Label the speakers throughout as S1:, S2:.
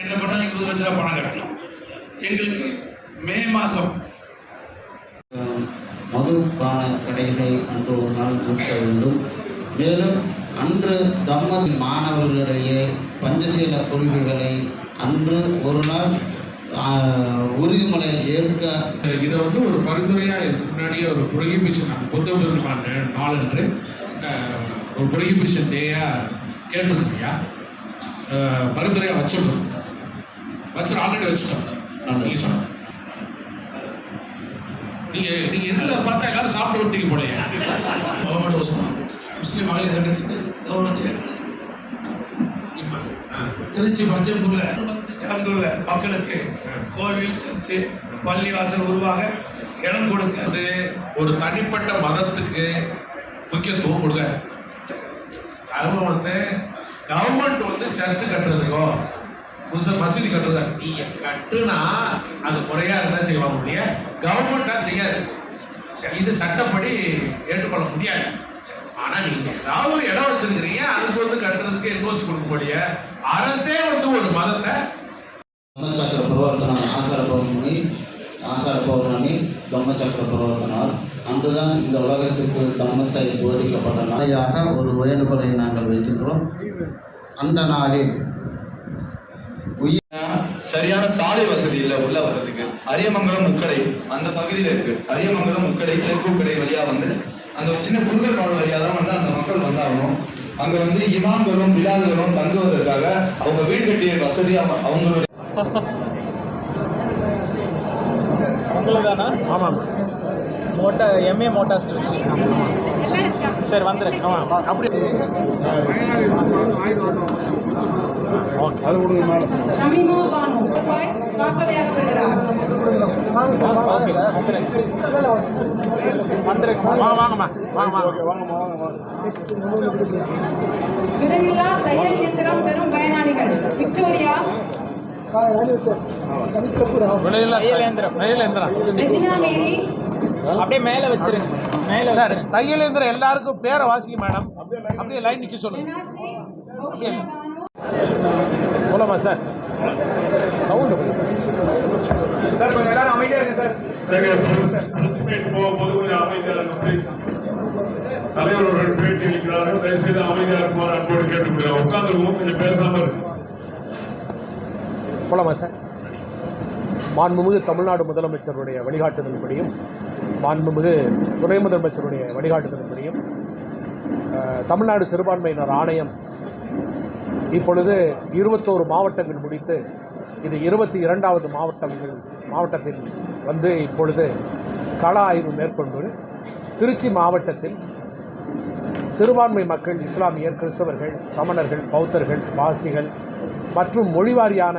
S1: என்ன பண்ணால் இருபது லட்ச ரூபா பணம் கட்டணும் எங்களுக்கு மே மாதம்
S2: மதுபான கடைகளை அன்று ஒரு நாள் மூட வேண்டும். மேலும் அன்று தம்ம மாணவர்களிடையே பஞ்சசீல கொள்கைகளை அன்று ஒரு நாள் ஆஹ், உறுதிமொழி ஏற்க
S3: இதை வந்து ஒரு பரிந்துரையா இதுக்கு முன்னாடியே ஒரு ப்ரொஹிபிஷன் புத்த பெருமான் நாளன்று ஒரு ப்ரொஹிபிஷன் டேயா கேட்டிருக்கீங்க பரிந்துரையா வச்சிருக்கோம் வச்சு ஆல்ரெடி வச்சுட்டோம் நீங்க சொன்ன நீங்க நீங்க எதுல பார்த்தா எல்லாரும் சாப்பிட்டு விட்டீங்க போலயா?
S1: முகமது உஸ்மான் முஸ்லீம் மகளிர் சங்கத்துக்கு கௌரவம் செய்யணும் திருச்சி மத்தியம்பூரில் சார்ந்துள்ள மக்களுக்கு கோவில் சர்ச்சு பள்ளிவாசல் உருவாக இடம் கொடுக்க.
S3: வந்து ஒரு தனிப்பட்ட மதத்துக்கு முக்கியத்துவம் கொடுக்க. அவங்க வந்து கவர்மெண்ட் வந்து சர்ச்சு கட்டுறதுக்கோ முச மசூதி கட்டுறதா நீங்க கட்டுனா அது முறையா இருந்தா செய்வாங்க முடிய கவர்மெண்டா செய்யாது சரி, இது சட்டப்படி ஏற்றுக்கொள்ள முடியாது சரி, ஆனா நீங்க ஏதாவது ஒரு இடம் வச்சிருக்கிறீங்க அதுக்கு வந்து கட்டுறதுக்கு என்கோர்ஸ் கொடுக்க முடிய அரசே வந்து ஒரு மதத்தை
S2: ధమ్మచక్ర ప్రవర్తన ఆషాఢ పౌర్ణమి ஆசார பௌர்ணமி தம்மச்சக்கர பிரவர்த்தனால் அன்றுதான் இந்த உலகத்திற்கு தம்மத்தை போதிக்கப்பட்ட நாளையாக ஒரு வேண்டுகோளை நாங்கள் வைக்கின்றோம் அந்த நாளில்
S4: சரியான சாலை வசதி இல்ல உள்ள வர்றதுக்கு. அரியமங்கலம் முக்கடை அந்த பகுதியில இருக்கு. அரியமங்கலம் முக்கடை தேக்கூக்கடை வழியா வந்து அந்த ஒரு சின்ன குறுகல் பாதை வழியா தான் வந்து அந்த மக்கள் வந்தாகணும். அங்க வந்து இமாம்களும் பிலால்களும் தங்குவதற்காக அவங்க வீடு கட்டிய வசதி அவ- அவங்களுடைய
S5: உங்களுதானா ஆமாம். மோட்டா எம்ஏ மோட்டார் ஸ்ட்ரிச்சு. சரி வந்துடுங்க ஆமாம் அப்படி
S6: விலையில்லா தையல் இயந்திரம் பெறும் பயனாளிகள். விக்டோரியா.
S5: அப்படியே மேலே வச்சிருங்க. மேலே சார் தையலேந்திரம் எல்லாருக்கும் பேரை வாசிக்க மேடம். அப்படியே லைன் நிற்க சொல்லுங்க. போலாமா சார் சவுண்டு
S7: சார் கொஞ்சம் எல்லாரும் அமைதியா இருங்க சார்
S8: போகும்போது கொஞ்சம் அமைதியாக இருங்க please. தலைவர் அவர்கள் பேட்டி அளிக்கிறார்கள் தயவு செய்து அமைதியாக இருக்குமாறு அன்போடு கேட்டுக்கொள்கிறேன். உட்கார்ந்துருவோம் கொஞ்சம் பேசாம இருக்கு
S5: போலாமா சார் மாண்புமிகு தமிழ்நாடு முதலமைச்சருடைய வழிகாட்டுதலின்படியும் மாண்புமிகு துணை முதலமைச்சருடைய வழிகாட்டுதலின்படியும் அஹ், தமிழ்நாடு சிறுபான்மையினர் ஆணையம் இப்பொழுது இருபத்தோரு மாவட்டங்கள் முடித்து இது இருபத்தி இரண்டாவது மாவட்டங்கள் மாவட்டத்தில் வந்து இப்பொழுது கள ஆய்வு மேற்கொண்டு திருச்சி மாவட்டத்தில் சிறுபான்மை மக்கள் இஸ்லாமியர் கிறிஸ்தவர்கள் சமணர்கள் பௌத்தர்கள் பாசிகள் மற்றும் மொழிவாரியான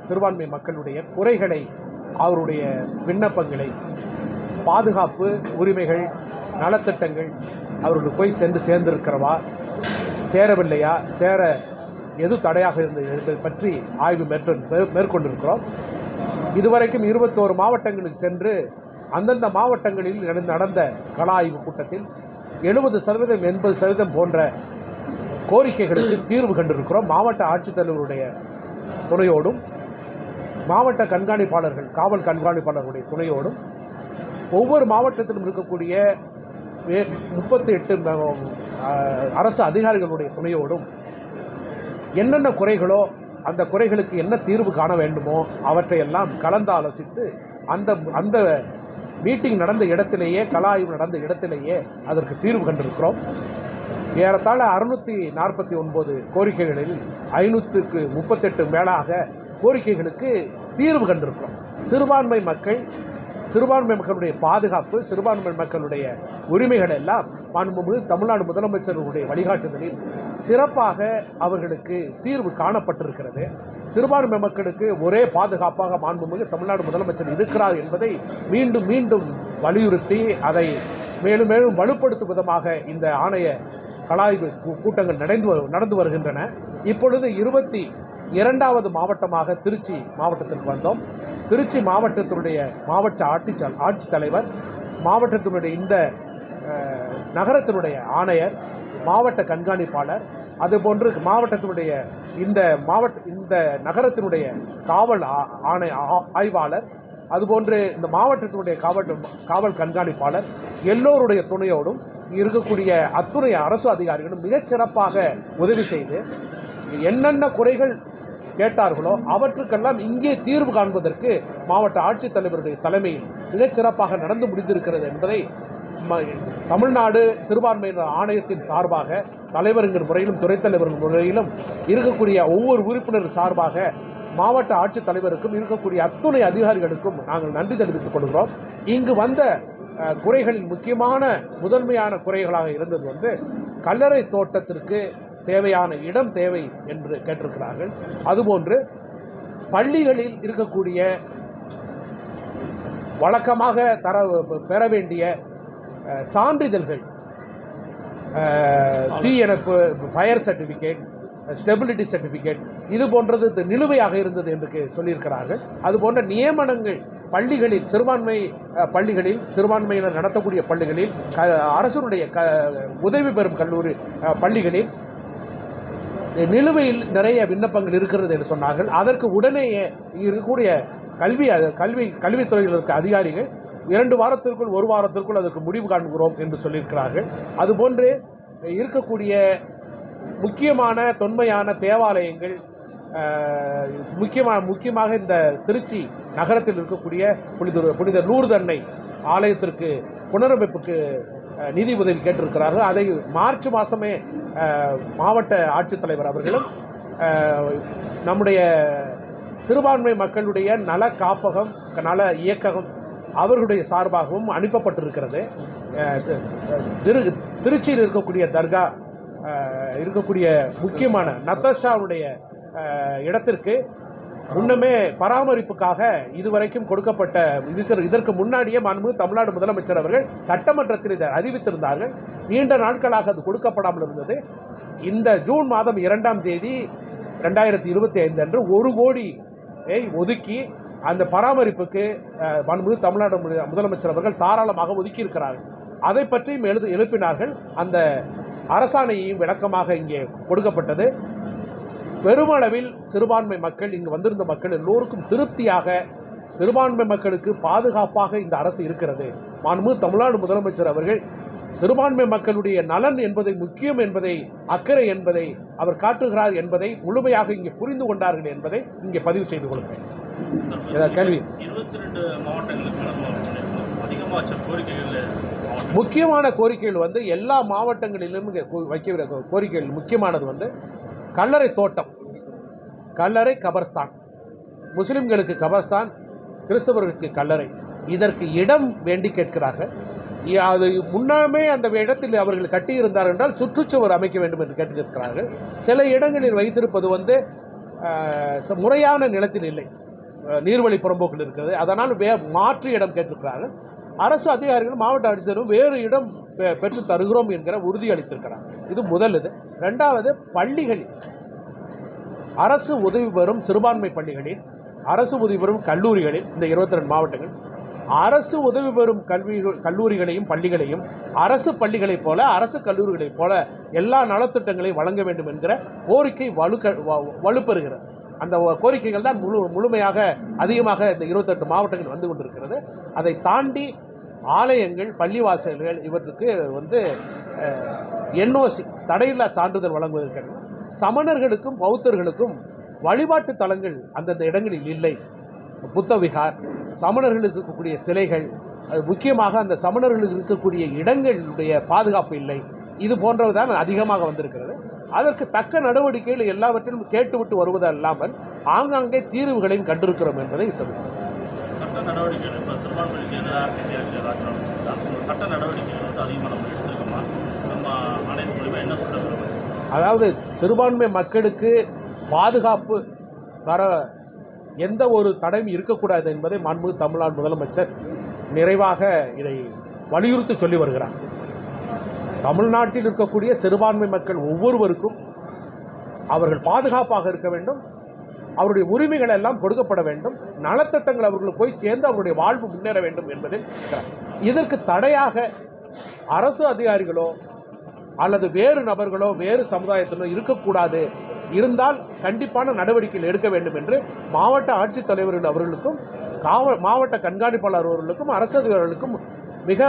S5: சிறுபான்மை மக்களுடைய குறைகளை அவருடைய விண்ணப்பங்களை பாதுகாப்பு உரிமைகள் நலத்திட்டங்கள் அவர்களுக்கு போய் சென்று சேர்ந்திருக்கிறவா? சேரவில்லையா? சேர எது தடையாக இருந்தது? என்பது பற்றி ஆய்வு மேற்கொண்டு மேற்கொண்டிருக்கிறோம். இதுவரைக்கும் இருபத்தோரு மாவட்டங்களுக்கு சென்று அந்தந்த மாவட்டங்களில் நடந்த- நடந்த கள ஆய்வு கூட்டத்தில் எழுபது சதவீதம் எண்பது சதவீதம் போன்ற கோரிக்கைகளுக்கு தீர்வு கண்டிருக்கிறோம். மாவட்ட ஆட்சித்தலைவருடைய துணையோடும் மாவட்ட கண்காணிப்பாளர்கள் காவல் கண்காணிப்பாளர்களுடைய துணையோடும் ஒவ்வொரு மாவட்டத்திலும் இருக்கக்கூடிய முப்பத்தி எட்டு அரசு அதிகாரிகளுடைய துணையோடும் என்னென்ன குறைகளோ அந்த குறைகளுக்கு என்ன தீர்வு காண வேண்டுமோ அவற்றையெல்லாம் கலந்து ஆலோசித்து அந்த அந்த மீட்டிங் நடந்த இடத்திலேயே கலாய்வு நடந்த இடத்திலேயே அதற்கு தீர்வு கண்டிருக்கிறோம். ஏறத்தாழ அறுநூற்றி நாற்பத்தி ஒன்பது கோரிக்கைகளில் ஐநூற்றுக்கு முப்பத்தெட்டு மேலாக கோரிக்கைகளுக்கு தீர்வு கண்டிருக்கிறோம். சிறுபான்மை மக்கள் சிறுபான்மை மக்களுடைய பாதுகாப்பு சிறுபான்மை மக்களுடைய உரிமைகள் எல்லாம் மாண்புமிகு தமிழ்நாடு முதலமைச்சர்களுடைய வழிகாட்டுதலில் சிறப்பாக அவர்களுக்கு தீர்வு காணப்பட்டிருக்கிறது. சிறுபான்மை மக்களுக்கு ஒரே பாதுகாப்பாக மாண்புமிகு தமிழ்நாடு முதலமைச்சர் இருக்கிறார் என்பதை மீண்டும் மீண்டும் வலியுறுத்தி அதை மேலும் மேலும் வலுப்படுத்தும் விதமாக இந்த ஆணைய கலாய்வு கூட்டங்கள் நடந்து வரு- நடந்து வருகின்றன. இப்பொழுது இருபத்தி இரண்டாவது மாவட்டமாக திருச்சி மாவட்டத்திற்கு வந்தோம். திருச்சி மாவட்டத்தினுடைய மாவட்ட ஆட்சி ஆட்சித்தலைவர் மாவட்டத்தினுடைய இந்த நகரத்தினுடைய ஆணையர் மாவட்ட கண்காணிப்பாளர் அதுபோன்று மாவட்டத்தினுடைய இந்த மாவட்ட இந்த நகரத்தினுடைய காவல் ஆ- ஆணை ஆ- ஆய்வாளர் அதுபோன்று இந்த மாவட்டத்தினுடைய காவல் காவல் கண்காணிப்பாளர் எல்லோருடைய துணையோடும் இருக்கக்கூடிய அத்துணை அரசு அதிகாரிகளும் மிகச் சிறப்பாக உதவி செய்து என்னென்ன குறைகள் கேட்டார்களோ அவற்றுக்கெல்லாம் இங்கே தீர்வு காண்பதற்கு மாவட்ட ஆட்சித்தலைவருடைய தலைமையில் மிகச்சிறப்பாக நடந்து முடிந்திருக்கிறது என்பதை ம- தமிழ்நாடு சிறுபான்மையினர் ஆணையத்தின் சார்பாக தலைவருங்கிற முறையிலும் துறைத்தலைவர்கள் முறையிலும் இருக்கக்கூடிய ஒவ்வொரு உறுப்பினர் சார்பாக மாவட்ட ஆட்சித்தலைவருக்கும் இருக்கக்கூடிய அத்துணை அதிகாரிகளுக்கும் நாங்கள் நன்றி தெரிவித்துக் கொள்கிறோம். இங்கு வந்த குறைகளின் குறைகளில் முக்கியமான முதன்மையான குறைகளாக இருந்தது வந்து கல்லறை தோட்டத்திற்கு தேவையான இடம் தேவை என்று கேட்டிருக்கிறார்கள். அதுபோன்று பள்ளிகளில் இருக்கக்கூடிய வழக்கமாக தர பெற வேண்டிய சான்றிதழ்கள் தீயணைப்பு ஃபயர் சர்டிஃபிகேட் ஸ்டெபிலிட்டி சர்டிஃபிகேட் இது போன்றது நிலுவையாக இருந்தது என்று சொல்லியிருக்கிறார்கள். அது போன்ற நியமனங்கள் பள்ளிகளில் சிறுபான்மை பள்ளிகளில் சிறுபான்மையினர் நடத்தக்கூடிய பள்ளிகளில் க அரசனுடைய க உதவி பெறும் கல்லூரி பள்ளிகளில் நிலுவையில் நிறைய விண்ணப்பங்கள் இருக்கிறது என்று சொன்னார்கள். அதற்கு உடனேயே இருக்கக்கூடிய கல்வி கல்வி கல்வித்துறையில் இருக்க அதிகாரிகள் இரண்டு வாரத்திற்குள் ஒரு வாரத்திற்குள் அதற்கு முடிவு காண்கிறோம் என்று சொல்லியிருக்கிறார்கள். அதுபோன்று இருக்கக்கூடிய முக்கியமான தொன்மையான தேவாலயங்கள் முக்கியமான முக்கியமாக முக்கியமாக இந்த திருச்சி நகரத்தில் இருக்கக்கூடிய புனித புனித நூறுதன்னை ஆலயத்திற்கு புனரமைப்புக்கு நிதி உதவி கேட்டிருக்கிறார்கள். அதை மார்ச் மாதமே மாவட்ட ஆட்சித்தலைவர் அவர்களும் நம்முடைய சிறுபான்மை மக்களுடைய நல காப்பகம் நல இயக்ககம் அவர்களுடைய சார்பாகவும் அனுப்பப்பட்டிருக்கிறது. திரு திருச்சியில் இருக்கக்கூடிய தர்கா இருக்கக்கூடிய முக்கியமான நத்தஷாவுடைய இடத்திற்கு முன்னமே பராமரிப்புக்காக இதுவரைக்கும் கொடுக்கப்பட்ட இதுக்கு இதற்கு முன்னாடியே மாண்பு தமிழ்நாடு முதலமைச்சர் அவர்கள் சட்டமன்றத்தில் இதை அறிவித்திருந்தார்கள். நீண்ட நாட்களாக அது கொடுக்கப்படாமல் இருந்தது. இந்த ஜூன் மாதம் இரண்டாம் தேதி ரெண்டாயிரத்தி இருபத்தி ஐந்து அன்று ஒரு கோடி ஒதுக்கி அந்த பராமரிப்புக்கு அஹ், மாண்புமிகு தமிழ்நாடு முதலமைச்சர் அவர்கள் தாராளமாக ஒதுக்கி இருக்கிறார்கள் அதை பற்றியும் எழுது எழுப்பினார்கள். அந்த அரசாணையையும் விளக்கமாக இங்கே கொடுக்கப்பட்டது. பெருமளவில் சிறுபான்மை மக்கள் இங்கு வந்திருந்த மக்கள் எல்லோருக்கும் திருப்தியாக சிறுபான்மை மக்களுக்கு பாதுகாப்பாக இந்த அரசு இருக்கிறது. மாண்புமிகு தமிழ்நாடு முதலமைச்சர் அவர்கள் சிறுபான்மை மக்களுடைய நலன் என்பதை முக்கியம் என்பதை அக்கறை என்பதை அவர் காட்டுகிறார் என்பதை முழுமையாக இங்கே புரிந்து கொண்டார்கள் என்பதை இங்கே பதிவு செய்து கொள்கிறேன். கேள்வி? முக்கியமான கோரிக்கைகள் வந்து எல்லா மாவட்டங்களிலும் இங்கே வைக்கிற கோரிக்கைகள் முக்கியமானது வந்து கல்லறை தோட்டம். கல்லறை கபர்ஸ்தான். முஸ்லிம்களுக்கு கபர்ஸ்தான் கிறிஸ்தவர்களுக்கு கல்லறை. இதற்கு இடம் வேண்டி கேட்கிறார்கள். அது முன்னாமே அந்த இடத்தில் அவர்கள் கட்டியிருந்தார் என்றால் சுற்றுச்சுவர் அமைக்க வேண்டும் என்று கேட்டிருக்கிறார்கள். சில இடங்களில் வைத்திருப்பது வந்து ச- முறையான நிலத்தில் இல்லை. நீர்வழி புறம்போக்கில் இருக்கிறது. அதனால் வே மாற்று இடம் கேட்டிருக்கிறார்கள். அரசு அதிகாரிகள் மாவட்ட ஆட்சியரும் வேறு இடம் பெ- பெற்று தருகிறோம் என்கிற உறுதி அளித்திருக்கிறார் இது முதல் இது. ரெண்டாவது பள்ளிகளில் அரசு உதவி பெறும் சிறுபான்மை பள்ளிகளில் அரசு உதவி பெறும் கல்லூரிகளில் இந்த இருபத்தி ரெண்டு மாவட்டங்கள் அரசு உதவி பெறும் கல்வி கல்லூரிகளையும் பள்ளிகளையும் அரசு பள்ளிகளைப் போல அரசு கல்லூரிகளைப் போல எல்லா நலத்திட்டங்களையும் வழங்க வேண்டும் என்கிற கோரிக்கை வலுக்க வ- வலுப்பெறுகிறது. அந்த கோரிக்கைகள் தான் முழு முழுமையாக அதிகமாக இந்த இருபத்தெட்டு மாவட்டங்கள் வந்து கொண்டிருக்கிறது. அதை தாண்டி ஆலயங்கள் பள்ளிவாசல்கள் இவற்றுக்கு வந்து என்ஓசி தடையில்லா சான்றிதழ் வழங்குவதற்கு சமணர்களுக்கும் பௌத்தர்களுக்கும் வழிபாட்டு தலங்கள் அந்தந்த இடங்களில் இல்லை. புத்தவிகார் சமணர்களுக்கு இருக்கக்கூடிய சிலைகள் அது முக்கியமாக அந்த சமணர்களுக்கு இருக்கக்கூடிய இடங்களுடைய பாதுகாப்பு இல்லை. இது போன்றவை தான் அதிகமாக வந்திருக்கிறது. அதற்கு தக்க நடவடிக்கைகள் எல்லாவற்றிலும் கேட்டுவிட்டு வருவதல்லாமல் ஆங்காங்கே தீர்வுகளையும் கண்டிருக்கிறோம் என்பதை தெரிவிக்கிறோம்
S9: சட்ட நடவடிக்கைகள் இப்போ சிறுபான்மைக்கு எதிராக இருக்கிறோம் சட்ட நடவடிக்கைகள் வந்து அதிகமாக நம்ம எடுத்துருக்கோமா? நம்ம ஆணையத்தின் மூலிமா என்ன சொல்ல விரும்புகிறோம்
S5: அதாவது சிறுபான்மை மக்களுக்கு பாதுகாப்பு தர எந்த ஒரு தடையும் இருக்கக்கூடாது என்பதை மாண்புமிகு தமிழ்நாடு முதலமைச்சர் நிறைவாக இதை வலியுறுத்தி சொல்லி வருகிறார். தமிழ்நாட்டில் இருக்கக்கூடிய சிறுபான்மை மக்கள் ஒவ்வொருவருக்கும் அவர்கள் பாதுகாப்பாக இருக்க வேண்டும். அவருடைய உரிமைகள் எல்லாம் கொடுக்கப்பட வேண்டும். நலத்திட்டங்கள் அவர்களுக்கு போய் சேர்ந்து அவருடைய வாழ்வு முன்னேற வேண்டும் என்பதில் இருக்கிறார். இதற்கு தடையாக அரசு அதிகாரிகளோ அல்லது வேறு நபர்களோ வேறு சமுதாயத்திலோ இருக்கக்கூடாது. இருந்தால் கண்டிப்பான நடவடிக்கைகள் எடுக்க வேண்டும் என்று மாவட்ட ஆட்சித்தலைவர்கள் அவர்களுக்கும் காவ மாவட்ட கண்காணிப்பாளர் அவர்களுக்கும் அரசு அதிகாரிகளுக்கும் மிக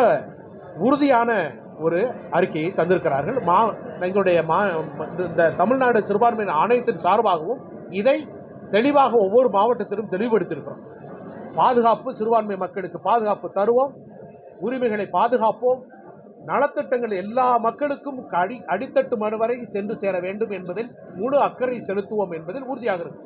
S5: உறுதியான ஒரு அறிக்கையை தந்திருக்கிறார்கள். மா எங்களுடைய மா இந்த தமிழ்நாடு சிறுபான்மையின் ஆணையத்தின் சார்பாகவும் இதை தெளிவாக ஒவ்வொரு மாவட்டத்திலும் தெளிவுபடுத்தியிருக்கிறோம். பாதுகாப்பு சிறுபான்மை மக்களுக்கு பாதுகாப்பு தருவோம் உரிமைகளை பாதுகாப்போம் நலத்திட்டங்கள் எல்லா மக்களுக்கும் அடி அடித்தட்டு மனு வரை சென்று சேர வேண்டும் என்பதில் முழு அக்கறை செலுத்துவோம் என்பதில் உறுதியாக இருக்கும்